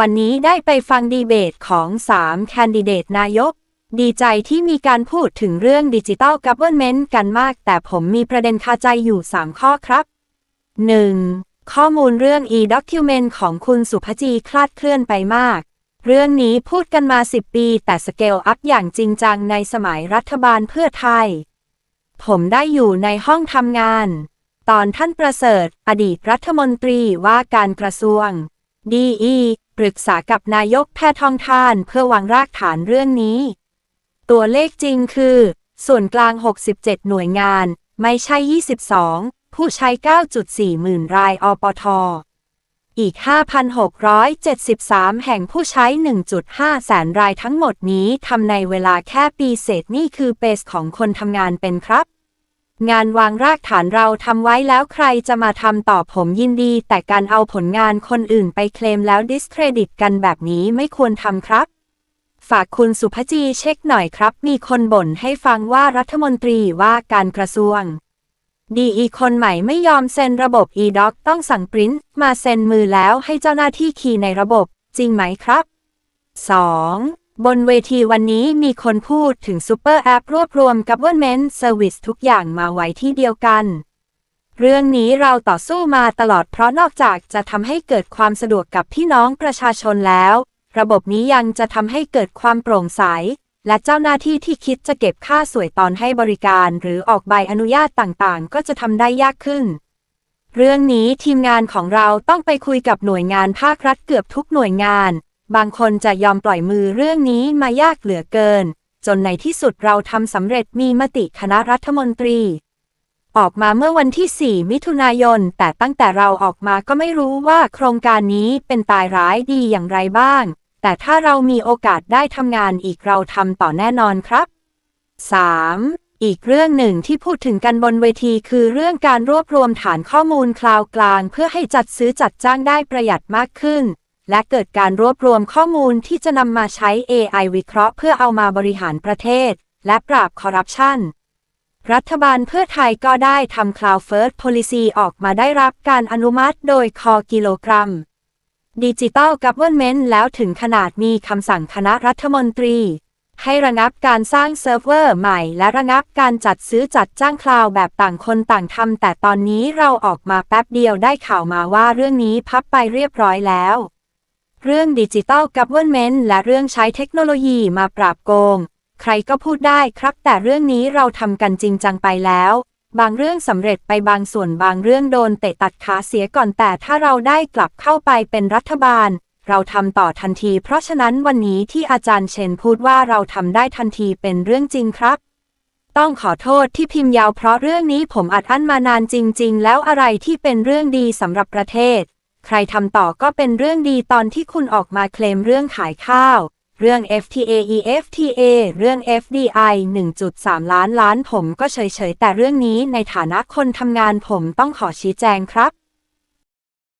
วันนี้ได้ไปฟังดีเบตของ3แคนดิเดตนายก ดีใจที่มีการพูดถึงเรื่องดิจิ t a ลกั v เ r n ร์เมนต์กันมาก แต่ผมมีประเด็นคาใจอยู่ 3 ข้อครับ 1. ข้อมูลเรื่อง e-document ของคุณสุภจีคลาดเคลื่อนไปมาก เรื่องนี้พูดกันมา 10 ปี แต่สเกลอัพอย่างจริงจังในสมัยรัฐบาลเพื่อไทย ผมได้อยู่ในห้องทำงาน ตอนท่านประเสริฐ อดีตรัฐมนตรีว่าการกระทรวง ดีปรึกษากับนายกแพทองทานเพื่อวางรากฐานเรื่องนี้ ตัวเลขจริงคือ ส่วนกลาง 67 หน่วยงาน ไม่ใช่ 22 ผู้ใช้ 9.4 หมื่นรายอปท อีก 5,673 แห่งผู้ใช้ 1.5 แสนรายทั้งหมดนี้ทำในเวลาแค่ปีเศษนี่คือเปสของคนทำงานเป็นครับ งานวางรากฐานเราทำไว้แล้วใครจะมาทำต่อผมยินดี แต่การเอาผลงานคนอื่นไปเคลมแล้วดิสเครดิตกันแบบนี้ไม่ควรทำครับ ฝากคุณสุภจีเช็คหน่อยครับ มีคนบ่นให้ฟังว่ารัฐมนตรีว่าการกระทรวง ดีอีคนใหม่ไม่ยอมเซ็นระบบ e-doc ต้องสั่งปริ้นมาเซ็นมือแล้วให้เจ้าหน้าที่คีย์ในระบบ จริงไหมครับ 2. บนเวทีวันนี้มีคนพูดถึงซูเปอร์แอปรวบรวม Government Service ทุกอย่างมาไว้ที่เดียวกัน เรื่องนี้เราต่อสู้มาตลอดเพราะนอกจากจะทำให้เกิดความสะดวกกับพี่น้องประชาชนแล้ว ระบบนี้ยังจะทำให้เกิดความโปร่งใส และเจ้าหน้าที่ที่คิดจะเก็บค่าสวยตอนให้บริการ หรือออกใบอนุญาตต่างๆ ก็จะทำได้ยากขึ้น เรื่องนี้ทีมงานของเราต้องไปคุยกับหน่วยงานภาครัฐเกือบทุกหน่วยงาน บางคนจะยอมปล่อยมือเรื่องนี้มายากเหลือเกิน จนในที่สุดเราทำสำเร็จมีมติคณะรัฐมนตรี ออกมาเมื่อวันที่ 4 มิถุนายน แต่ตั้งแต่เราออกมาก็ไม่รู้ว่าโครงการนี้เป็นตายร้ายดีอย่างไรบ้าง แต่ถ้าเรามีโอกาสได้ทำงานอีกเราทำต่อแน่นอนครับ 3. อีกเรื่องหนึ่งที่พูดถึงกันบนเวทีคือเรื่องการรวบรวมฐานข้อมูลคลาวกลาง เพื่อให้จัดซื้อจัดจ้างได้ประหยัดมากขึ้น และเกิดการรวบรวมข้อมูลที่จะนำมาใช้ AI วิเคราะห์เพื่อเอามาบริหารประเทศ และปราบคอร์รัปชันรัฐบาลเพื่อไทยก็ได้ทำ Cloud First Policy ออกมาได้รับการอนุมัติโดยคอกิโลกรัมดิจิตอลกั v เ r n ร์เมนต์แล้วถึงขนาดมีคำสั่งคณะรัฐมนตรี ให้ระงับการสร้างเซิร์ฟเวอร์ใหม่ และระงับการจัดซื้อจัดจ้างคลาวด์แบบต่างคนต่างทำแต่ตอนนี้เราออกมาแป๊บเดียวได้ข่าวมาว่าเรื่องนี้พับไปเรียบร้อยแล้ว เรื่องดิจิตอลกั v เ r n ร์เมนต์และเรื่องใช้เทคโนโลยีมาปราบโกง ใครก็พูดได้ครับ แต่เรื่องนี้เราทำกันจริงจังไปแล้ว บางเรื่องสำเร็จไปบางส่วนบางเรื่องโดนเตะตัดขาเสียก่อนแต่ถ้าเราได้กลับเข้าไปเป็นรัฐบาล เราทำต่อทันที เพราะฉะนั้นวันนี้ที่อาจารย์เชนพูดว่าเราทำได้ทันทีเป็นเรื่องจริงครับต้องขอโทษที่พิมพ์ยาวเพราะเรื่องนี้ผมอัดอั้นมานานจริง ๆ แล้วอะไรที่เป็นเรื่องดีสำหรับประเทศ ใครทำต่อก็เป็นเรื่องดีตอนที่คุณออกมาเคลมเรื่องขายข้าว เรื่อง FTA EFTA เรื่อง FDI 1.3 ล้านล้านผมก็เฉยๆ แต่เรื่องนี้ในฐานะคนทำงานผมต้องขอชี้แจงครับ